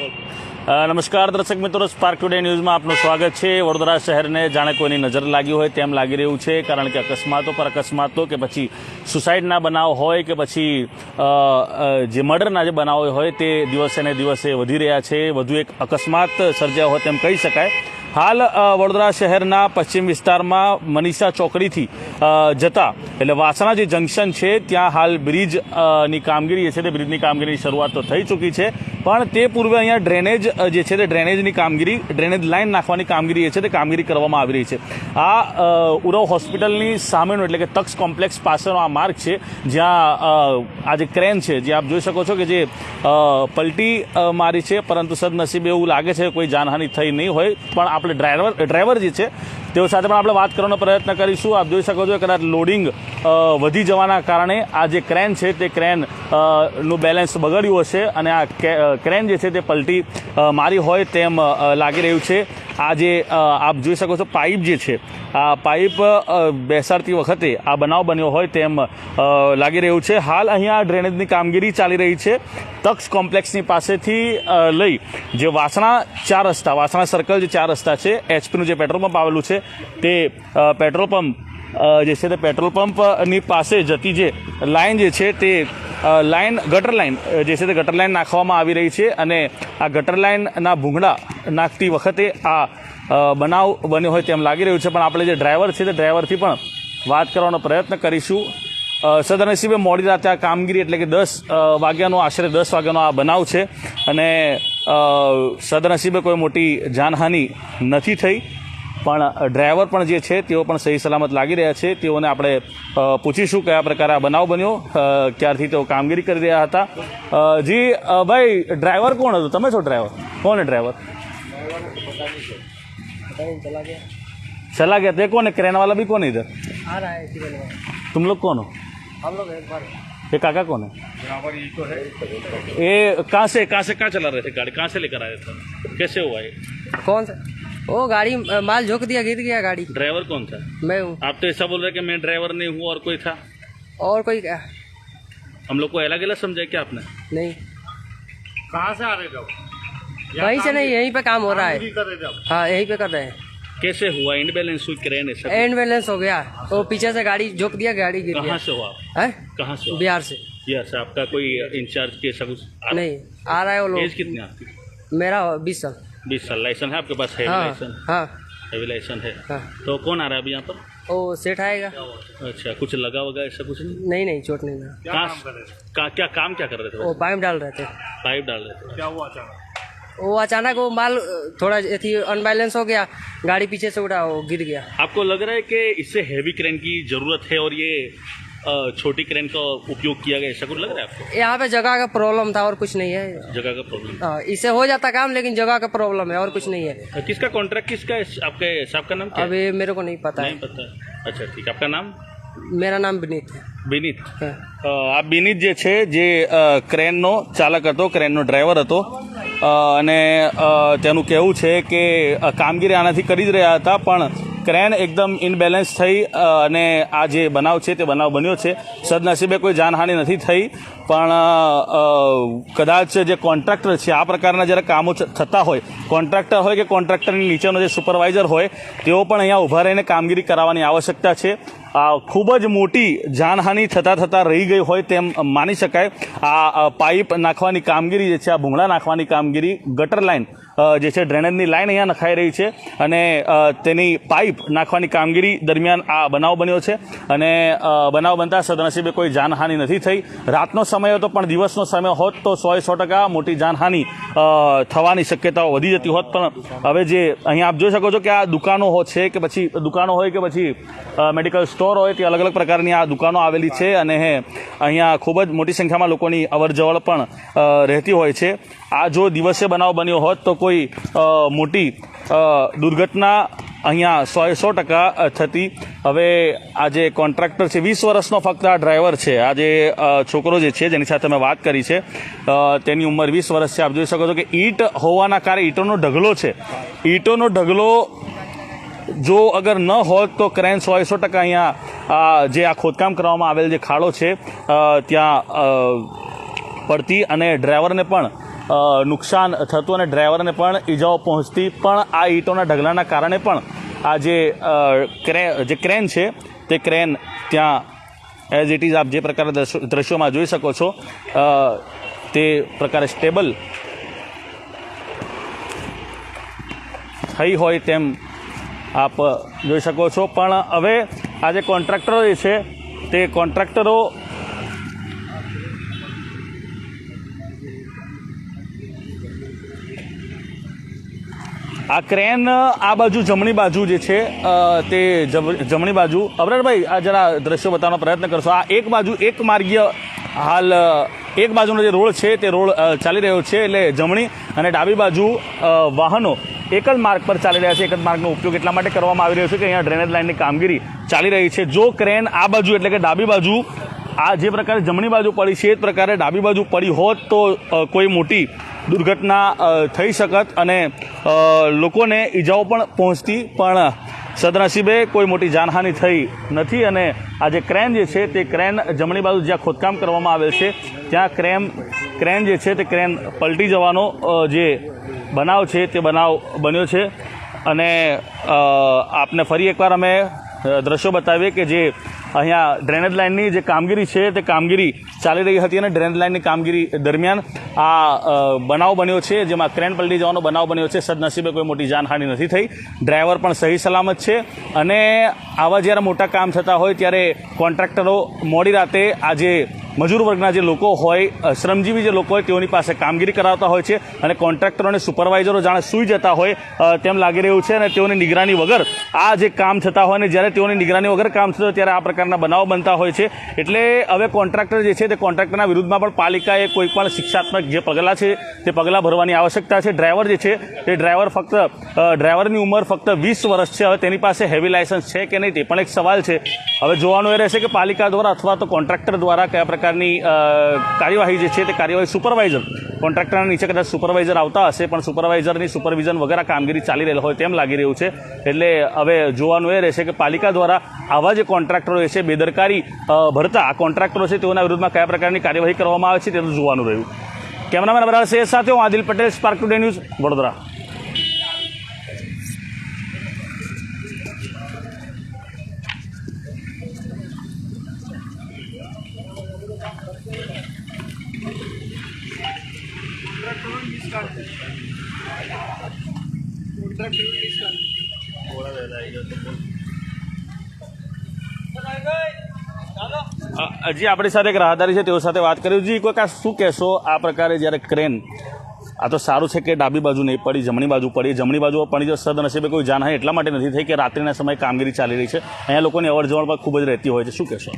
નમસ્કાર દર્શક મિત્રો સ્પાર્ક ટુડે ન્યૂઝમાં આપનું સ્વાગત છે. વડોદરા શહેરને જાણે કોઈની નજર લાગી હોય તેમ લાગી રહ્યું છે, કારણ કે અકસ્માતો પર અકસ્માતો કે પછી સુસાઇડના બનાવ હોય કે પછી જે મર્ડરના જે બનાવો હોય તે દિવસે ને દિવસે વધી રહ્યા છે. વધુ એક અકસ્માત સર્જાયો હોય તેમ કહી શકાય. હાલ વડોદરા શહેરના પશ્ચિમ વિસ્તારમાં મનીષા ચોકડીથી જતા, એટલે વાસણા જે જંકશન છે, ત્યાં હાલ બ્રિજની કામગીરી છે તે બ્રિજની કામગીરીની શરૂઆત તો થઈ ચૂકી છે. પણ તે પૂર્વે અહીંયા ડ્રેનેજ જે છે તે ડ્રેનેજની કામગીરી, ડ્રેનેજ લાઇન નાખવાની કામગીરી છે તે કામગીરી કરવામાં આવી રહી છે. આ ઉરવ હોસ્પિટલની સામેનો એટલે કે તક્ષ કોમ્પ્લેક્સ પાસેનો આ માર્ગ છે, જ્યાં આ જે ક્રેન છે, જે આપ જોઈ શકો છો કે જે પલટી મારી છે, પરંતુ સદનસીબે એવું લાગે છે કોઈ જાનહાનિ થઈ નહીં હોય. પણ આપણે ડ્રાઈવર ડ્રાઈવર જે છે, તેઓ સાથે પણ આપણે વાત કરવાનો પ્રયત્ન કરીશું. આપ જોઈ શકો છો કદાચ લોડિંગ વધી જવાના કારણે આ જે ક્રેન છે તે ક્રેનનું બેલેન્સ બગડ્યું હશે અને આ ક્રેન જે છે તે પલટી મારી હોય તેમ લાગી રહ્યું છે. આ જે આપ જોઈ શકો છો, પાઇપ જે છે, આ પાઇપ બેસાડતી વખતે આ બનાવ બન્યો હોય તેમ લાગી રહ્યું છે. હાલ અહીંયા ડ્રેનેજની કામગીરી ચાલી રહી છે. તક્ષ કોમ્પ્લેક્સની પાસેથી લઈ જે વાસણા ચાર રસ્તા, વાસણા સર્કલ જે ચાર રસ્તા છે એચપીનું જે પેટ્રોલ પંપ આવેલું છે, તે પેટ્રોલ પંપ જે છે તે પેટ્રોલ પંપની પાસે જતી જે લાઇન જે છે તે લાઇન ગટર લાઇન જે છે તે ગટર લાઇન નાખવામાં આવી રહી છે અને આ ગટર લાઇનના ભૂંગળા નાખતી વખતે આ બનાવ બન્યો હોય તેમ લાગી રહ્યું છે. પણ આપણે જે ડ્રાઈવર છે તે ડ્રાઈવરથી પણ વાત કરવાનો પ્રયત્ન કરીશું. સદનસીબે મોડી રાતે આ કામગીરી એટલે કે દસ વાગ્યાનો આશરે દસ વાગ્યાનો આ બનાવ છે અને સદનસીબે કોઈ મોટી જાનહાનિ નથી થઈ. પણ ડ્રાઈવર પણ જે છે તેઓ પણ સહી સલામત લાગી રહ્યા છે તેઓને આપણે અ, પૂછીશું કયા પ્રકારે આ બનાવ બન્યો અ, ક્યારથી તેઓ કામગીરી કરી રહ્યા હતા અ, જી અ, ભાઈ ડ્રાઈવર કોણ હતું તમે છો ડ્રાઈવર કોણ है ड्राइवर चला गया थे कौन है क्रेन वाला भी कौन है इधर आ रहा है इसी बलवा तुम लोग कौन हो हम लोग एक बार ये काका कौन है ये कहाँ से कहाँ से कहाँ चला रहे थे गाड़ी कहाँ से लेकर आए थे कैसे हुआ ये कौन सा वो गाड़ी माल झोंक दिया गिर गया गाड़ी। ड्राइवर कौन था? मैं हूँ। आप तो ऐसा बोल रहे कि मैं ड्राइवर नहीं हूँ और कोई था? और कोई क्या हम लोग को अलग अलग समझा क्या आपने? नहीं। कहाँ से आ रहे थे वहीं से नहीं यहीं पे काम हो रहा है? हाँ यहीं पे कर रहे हैं। कैसे हुआ? इनबैलेंस हुई क्रेन है सब एंड बैलेंस हो गया। वो पीछे से गाड़ी झोंक दिया गाड़ी गिर कहाँ से हुआ? है? कहाँ से बिहार से। यस आपका कोई इंचार्ज के सब नहीं आ रहा है वो लोग। कितनी है आपकी? मेरा बीस साल। बीस साल लाइसेंस है आपके पास हैवी हाँ लाइसेंस हाँ। हैवी लाइसेंस है। हाँ। तो कौन आ रहा है अभी यहाँ पर? वो सेठ आएगा। अच्छा कुछ लगा वगा ऐसा कुछ नहीं? नहीं नहीं चोट नहीं लगा। क्या काम कर रहे थे? का, क्या काम क्या कर रहे थे वो पाइप डाल रहे थे। पाइप डाल रहे थे। क्या हुआ अचानक? वो अचानक वो माल थोड़ा थी अनबैलेंस हो गया गाड़ी पीछे से उड़ा वो गिर गया। आपको लग रहा है कि इससे हैवी क्रेन की ज़रूरत है और ये छोटी क्रेन का उपयोग किया गया ऐसा कुछ लग रहा है आपको यहाँ पे जगह का प्रॉब्लम था और कुछ नहीं है जगह का प्रॉब्लम हाँ, इससे हो जाता काम लेकिन जगह का प्रॉब्लम है और कुछ नहीं है किसका कॉन्ट्रैक्ट किसका है आपके साहब का नाम क्या है? अभी मेरे को नहीं पता नहीं है पता अच्छा ठीक है आपका नाम मेरा नाम विनीत है વિનીત हाँ। અ, આ બિનીત જે છે જે અ, ક્રેનનો ચાલક હતો ક્રેનનો ડ્રાઈવર હતો અ, અને અ, તેનું કહેવું છે કે અ, કામગીરી આનાથી કરી જ રહ્યા હતા પણ ક્રેન એકદમ ઇનબેલેન્સ થઈ અને આ જે બનાવ છે તે બનાવ બન્યો છે. સદનસીબે કોઈ જાનહાનિ નથી થઈ, પણ કદાચ જે કોન્ટ્રાક્ટર છે, આ પ્રકારના જ્યારે કામો થતા હોય, કોન્ટ્રાક્ટર હોય કે કોન્ટ્રાક્ટરની નીચેનો જે સુપરવાઇઝર હોય, તેઓ પણ અહીંયા ઊભા રહીને કામગીરી કરાવવાની આવશ્યકતા છે. આ ખૂબ જ મોટી જાનહાનિ થતાં થતાં રહી ગઈ હોય તેમ માની શકાય. આ પાઇપ નાખવાની કામગીરી જે છે, આ ભૂંગળા નાખવાની કામગીરી, ગટર લાઇન જે છે, ડ્રેનેજની લાઇન અહીંયા નખાઈ રહી છે અને તેની પાઇપ નાખવાની કામગીરી દરમિયાન આ બનાવ બન્યો છે અને બનાવ બનતા સદનસીબે કોઈ જાનહાનિ નથી થઈ. રાતનો સમય હતો પણ દિવસનો સમય હોત તો સો સો ટકા મોટી જાનહાનિ થવાની શક્યતાઓ વધી જતી હોત. પણ હવે જે અહીંયા આપ જોઈ શકો છો કે આ દુકાનો હો છે કે પછી, દુકાનો હોય કે પછી મેડિકલ સ્ટોર હોય, તે અલગ અલગ પ્રકારની આ દુકાનો આવેલી છે અને અહીંયા ખૂબ જ મોટી સંખ્યામાં લોકોની અવર જવર પણ રહેતી હોય છે. આ જો દિવસે બનાવ બન્યો હોત તો કોઈ મોટી દુર્ઘટના અહીંયા સો સો ટકા થતી. હવે આ જે કોન્ટ્રાક્ટર છે, વીસ વર્ષનો ફક્ત આ ડ્રાઈવર છે. આ જે છોકરો જે છે, જેની સાથે મેં વાત કરી છે તેની ઉંમર વીસ વર્ષ છે. આપ જોઈ શકો છો કે ઈંટ હોવાના કારણે ઈંટોનો ઢગલો છે. ઈંટોનો ઢગલો જો અગર ન હોત તો ક્રેન સો સો ટકા અહીંયા જે આ ખોદકામ કરવામાં આવેલ જે ખાડો છે ત્યાં પડતી અને ડ્રાઈવરને પણ નુકસાન થતું અને ડ્રાઈવરને પણ ઈજાઓ પહોંચતી પણ આ ઈંટોના ઢગલાના કારણે પણ આ જે ક્રે જે ક્રેન છે, તે ક્રેન ત્યાં એઝ ઇટ ઇઝ આપ જે પ્રકારના દ્રશ્યોમાં જોઈ શકો છો તે પ્રકારે સ્ટેબલ થઈ હોય તેમ આપ જોઈ શકો છો. પણ હવે આ જે કોન્ટ્રાક્ટરો જે છે, તે કોન્ટ્રાક્ટરો આ ક્રેન આ બાજુ જમણી બાજુ જે છે તે જમ- જમણી બાજુ. અબરારભાઈ આ જરા દ્રશ્ય બતાવવાનો પ્રયત્ન કરશો. આ એક બાજુ એક માર્ગીય હાલ એક બાજુનો જે રોડ છે, તે રોડ ચાલી રહ્યો છે, એટલે જમણી અને ડાબી બાજુ વાહનો એક જ માર્ગ પર ચાલી રહ્યા છે. એક જ માર્ગનો ઉપયોગ એટલા માટે કરવામાં આવી રહ્યો છે કે અહીંયા ડ્રેનેજ લાઇનની કામગીરી ચાલી રહી છે. જો ક્રેન આ બાજુ એટલે કે ડાબી બાજુ, આ જે પ્રકારે જમણી બાજુ પડી છે, એ જ પ્રકારે ડાબી બાજુ પડી હોત તો કોઈ મોટી દુર્ઘટના થઈ શકત અને લોકોને ઈજાઓ પણ પહોંચતી, પણ સદનસીબે કોઈ મોટી જાનહાનિ થઈ નથી અને આ જે ક્રેન જે છે તે ક્રેન જમણી બાજુ જ્યાં ખોદકામ કરવામાં આવેલ છે, ત્યાં ક્રેન ક્રેન જે છે તે ક્રેન પલટી જવાનો જે બનાવ છે તે બનાવ બન્યો છે અને આપને ફરી એકવાર અમે દ્રશ્યો બતાવીએ કે જે અહીંયા ડ્રેનેજ લાઇનની જે કામગીરી છે તે કામગીરી ચાલી રહી હતી અને ડ્રેનેજ લાઇનની કામગીરી દરમિયાન આ બનાવ બન્યો છે, જેમાં ક્રેન પલટી જવાનો બનાવ બન્યો છે. સદનસીબે કોઈ મોટી જાનહાનિ નથી થઈ. ડ્રાઈવર પણ સહી સલામત છે અને આવા જ્યારે મોટા કામ થતા હોય ત્યારે કોન્ટ્રાક્ટરો મોડી રાતે આજે મજૂર વર્ગના જે લોકો હોય શ્રમજીવી જે લોકો હોય, તેઓની પાસે કામગીરી કરાવતા હોય છે અને કોન્ટ્રાક્ટરો અને સુપરવાઇઝરો જાણે સૂઈ જતા હોય તેમ લાગી રહ્યું છે અને તેઓની નિગરાની વગર આ જે કામ થતા હોય અને જ્યારે તેઓની નિગરાની વગર કામ થતું હોય ત્યારે આ પ્રકારના બનાવો બનતા હોય છે. એટલે હવે કોન્ટ્રાક્ટર જે છે તે કોન્ટ્રાક્ટરના વિરુદ્ધમાં પણ પાલિકાએ કોઈ પણ શિક્ષાત્મક જે પગલાં છે તે પગલાં ભરવાની આવશ્યકતા છે. ડ્રાઈવર જે છે તે ડ્રાઈવર ફક્ત ડ્રાઈવરની ઉંમર ફક્ત વીસ વર્ષ છે. હવે તેની પાસે હેવી લાયસન્સ છે કે નહીં તે પણ એક સવાલ છે. હવે જોવાનું એ રહેશે કે પાલિકા દ્વારા અથવા તો કોન્ટ્રાક્ટર દ્વારા કયા પ્રકારની કાર્યવાહી જે છે તે કાર્યવાહી સુપરવાઇઝર, કોન્ટ્રાક્ટરના નીચે કદાચ સુપરવાઇઝર આવતા હશે, પણ સુપરવાઇઝરની સુપરવિઝન વગેરે કામગીરી ચાલી રહેલ હોય તેમ લાગી રહ્યું છે. એટલે હવે જોવાનું એ રહેશે કે પાલિકા દ્વારા આવા જે કોન્ટ્રાક્ટરો છે, બેદરકારી ભરતા આ કોન્ટ્રાક્ટરો છે, તેઓના વિરુદ્ધમાં કયા પ્રકારની કાર્યવાહી કરવામાં આવે છે તે જોવાનું રહ્યું. કેમેરામેન બરાબર શેખ સાથે હું Adil Patel Spark Today News Vadodara. હજી આપણી સાથે એક રાહદારી છે, તેઓ સાથે વાત કરી. જી કોઈ કાંઈ શું કહેશો આ પ્રકારે જ્યારે ક્રેન, આ તો સારું છે કે ડાબી બાજુ નહીં પડી, જમણી બાજુ પડી. જમણી બાજુ પડી જો સદનસીબે કોઈ જાનહાની એટલા માટે નથી થઈ કે રાત્રિના સમયે કામગીરી ચાલી રહી છે. અહીંયા લોકોની અવર જવર પણ ખૂબ જ રહેતી હોય છે. શું કહેશો?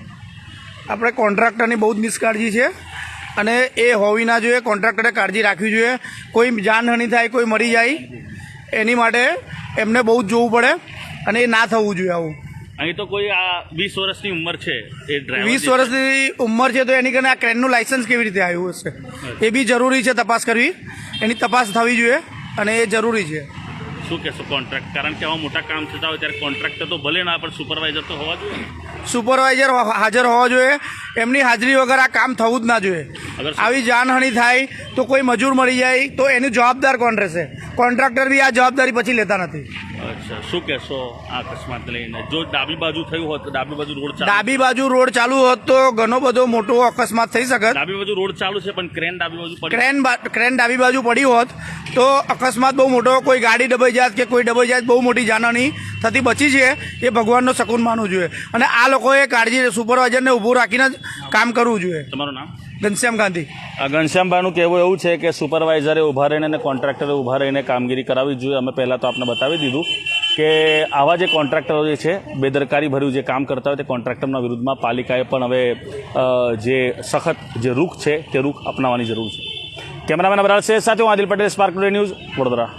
આપણે કોન્ટ્રાક્ટરની બહુ જ નિષ્કાળજી છે અને એ હોવી ના જોઈએ, કોન્ટ્રાક્ટરે કાળજી રાખવી જોઈએ. કોઈ જાનહાનિ થાય, કોઈ મરી જાય એની માટે એમને બહુ જ જોવું પડે અને એ ના થવું જોઈએ આવું. અહીં તો કોઈ આ વીસ વર્ષની ઉંમર છે એ વીસ વર્ષની ઉંમર છે તો એની કરીને આ ક્રેનનું લાયસન્સ કેવી રીતે આવ્યું હશે? એ બી જરૂરી છે તપાસ કરવી. એની તપાસ થવી જોઈએ અને એ જરૂરી છે. શું કહેશો કોન્ટ્રાક્ટ કારણ કે આવા મોટા કામ થતા હોય ત્યારે કોન્ટ્રાક્ટર તો ભલે ના પણ સુપરવાઇઝર તો હોવા જોઈએ. સુપરવાઇઝર હાજર હોવા જોઈએ. એમની હાજરી વગર આ કામ થવું જ ના જોઈએ. આવી જાનહાનિ થાય તો કોઈ મજૂર મળી જાય તો એની જવાબદાર કોણ રહેશે? કોન્ટ્રાક્ટર બી આ જવાબદારી પછી લેતા નથી. અચ્છા શું કહેશો આ અકસ્માત લઈને? જો ડાબી બાજુ થયું હોત ડાબી બાજુ રોડ ચાલુ ડાબી બાજુ રોડ ચાલુ હોત તો ઘણો બધો મોટો અકસ્માત થઈ શકત. ડાબી બાજુ રોડ ચાલુ છે પણ ક્રેન ડાબી બાજુ પડી ક્રેન ક્રેન ડાબી બાજુ પડી હોત તો અકસ્માત બહુ મોટો. કોઈ ગાડી ડબાઈ જાત કે કોઈ ડબાઈ જાત બહુ મોટી જાનહાની થતી બચી છે એ ભગવાનનો શકુન માનવું જોઈએ. અને આ લોકોએ કાળજી સુપરવાઇઝરને ઊભું રાખીને જ કામ કરવું જોઈએ. તમારું નામ? ઘનશ્યામ ગાંધી. આ ઘનશ્યામભાઈનું કહેવું એવું છે કે સુપરવાઇઝરે ઊભા રહીને અને કોન્ટ્રાક્ટરે ઊભા રહીને કામગીરી કરાવવી જોઈએ. અમે પહેલાં તો આપને બતાવી દીધું કે આવા જે કોન્ટ્રાક્ટરો જે છે બેદરકારી ભર્યું જે કામ કરતા હોય તે કોન્ટ્રાક્ટરના વિરુદ્ધમાં પાલિકાએ પણ હવે જે સખત જે રૂખ છે તે રૂખ અપનાવવાની જરૂર છે. કેમેરામેન અબરાલ શેખ સાથે હું આદિલ પટેલ સ્પાર્ક ન્યૂઝ વડોદરા.